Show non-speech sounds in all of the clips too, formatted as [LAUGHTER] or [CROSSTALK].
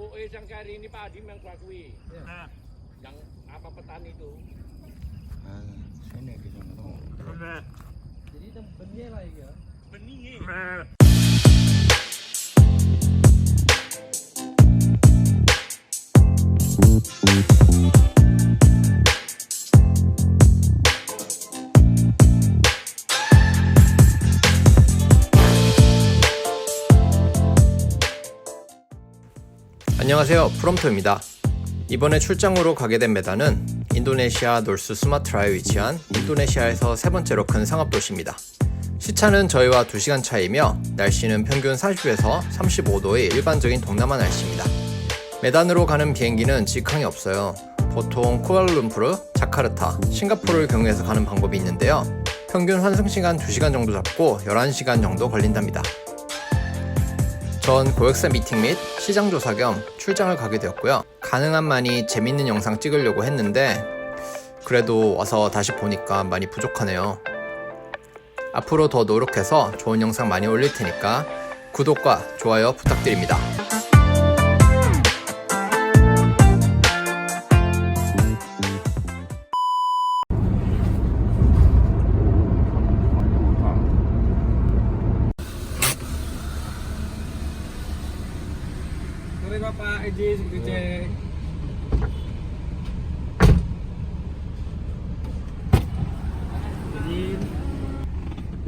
OE yang hari ini Pak Adim yang kuakui. Nah. Yang apa petani itu? Nah, ini di sana. Benar. Jadi benih lah ya. Benih. Ya. Benih. 안녕하세요. 프롬토입니다. 이번에 출장으로 가게 된 메다는 인도네시아 놀스 수마트라에 위치한 인도네시아에서 세 번째로 큰 상업 도시입니다. 시차는 저희와 2시간 차이며 날씨는 평균 40에서 35도의 일반적인 동남아 날씨입니다. 메단으로 가는 비행기는 직항이 없어요. 보통 쿠알라룸푸르, 자카르타, 싱가포르를 경유해서 가는 방법이 있는데요. 평균 환승 시간 2시간 정도 잡고 11시간 정도 걸린답니다. 전 고객사 미팅 및 시장 조사 겸 출장을 가게 되었고요. 가능한 많이 재밌는 영상 찍으려고 했는데 그래도 와서 다시 보니까 많이 부족하네요. 앞으로 더 노력해서 좋은 영상 많이 올릴 테니까 구독과 좋아요 부탁드립니다.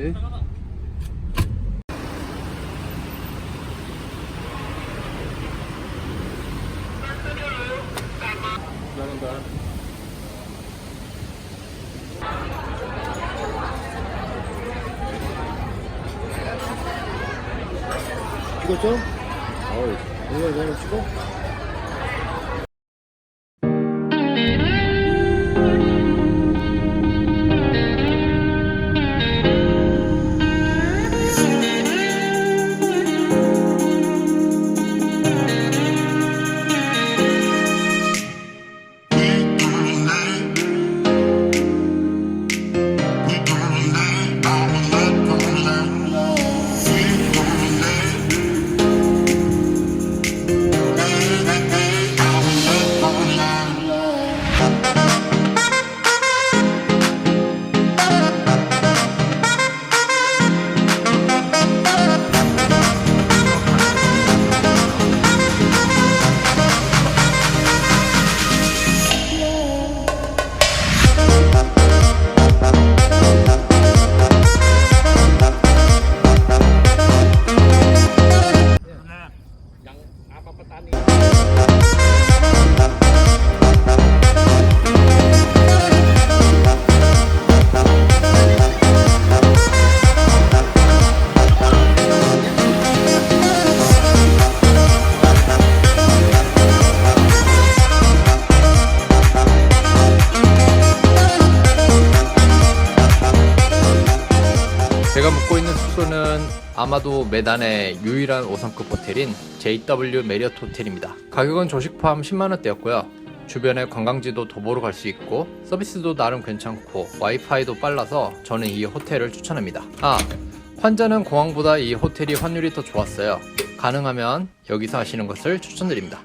네? 찍었죠? 어이, 이거 이거 찍어? 제가 묵고 있는 숙소는 아마도 메단의 유일한 5성급 호텔인 JW 메리어트 호텔입니다. 가격은 조식 포함 10만원대였고요. 주변에 관광지도 도보로 갈 수 있고 서비스도 나름 괜찮고 와이파이도 빨라서 저는 이 호텔을 추천합니다. 아, 환자는 공항보다 이 호텔이 환율이 더 좋았어요. 가능하면 여기서 하시는 것을 추천드립니다.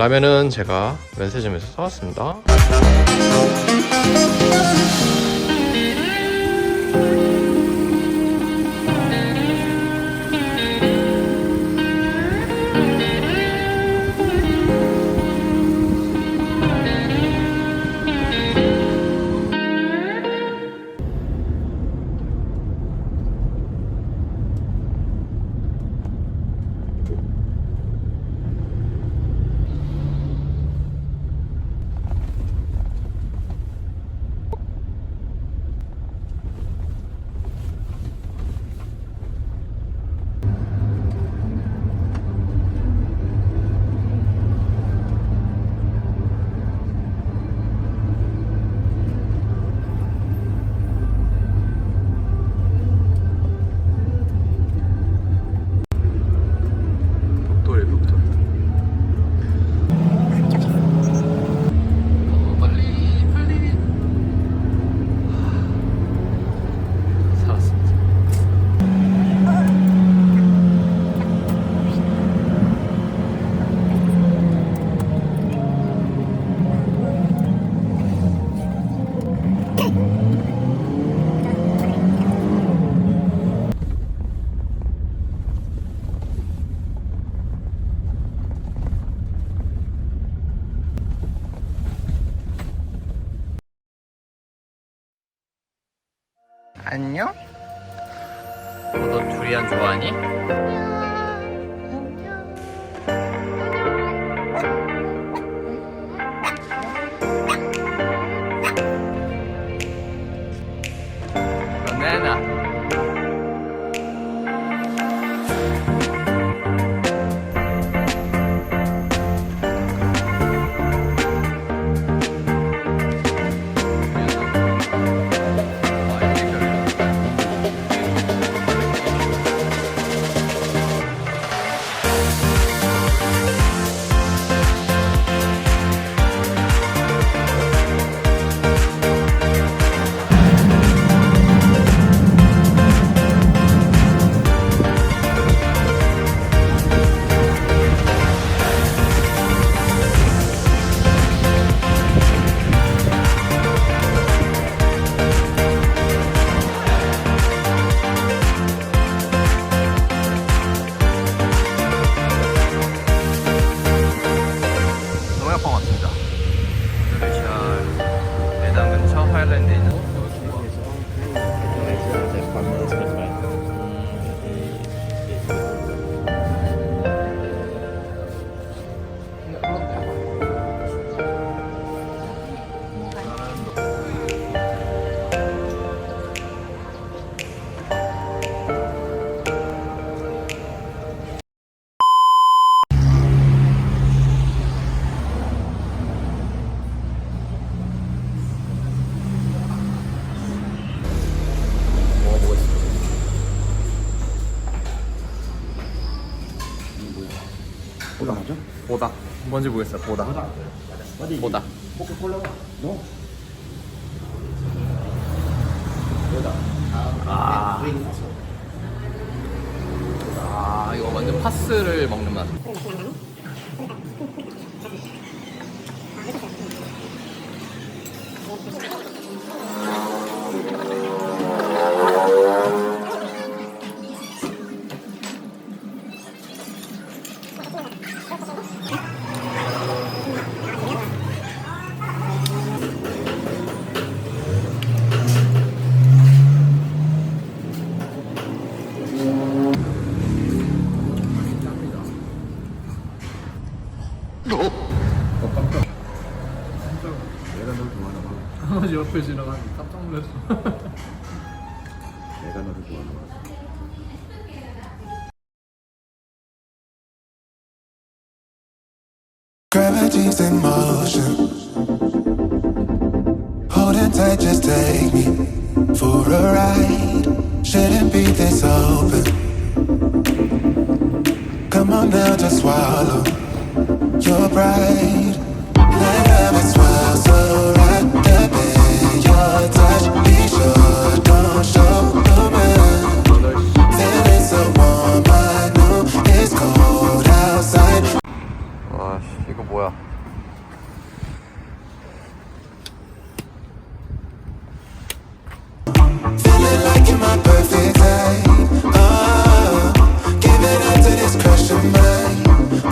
라면은 제가 면세점에서 사왔습니다. 안녕? 너도 두리안 좋아하니? 뭔지 모르겠어요. 보다. 보다. 아. 아, 이거 완전 파스를 먹는 맛. 내가 널 좋아하나 봐. 옆에 지나가는 깜짝 놀랐어. [LAUGHS] 내가 너를 좋아하나 봐. Gravity's in motion. Holding tight, just take me for a ride. Shouldn't be this open. Come on now, just swallow your pride. Let love swallow.